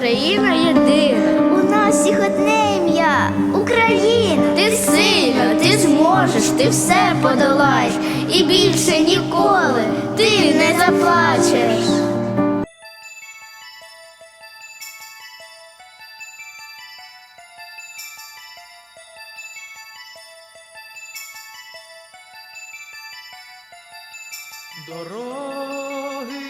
Україна єдина. У нас всіх одне ім'я Україна. Ти сильна, ти зможеш, ти все подолаєш, і більше ніколи ти не заплачеш. Дороги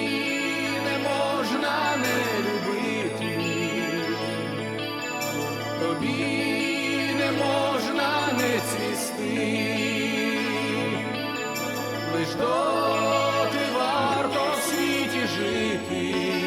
тобі не можна не цвісти, лиш доти варто в світі жити,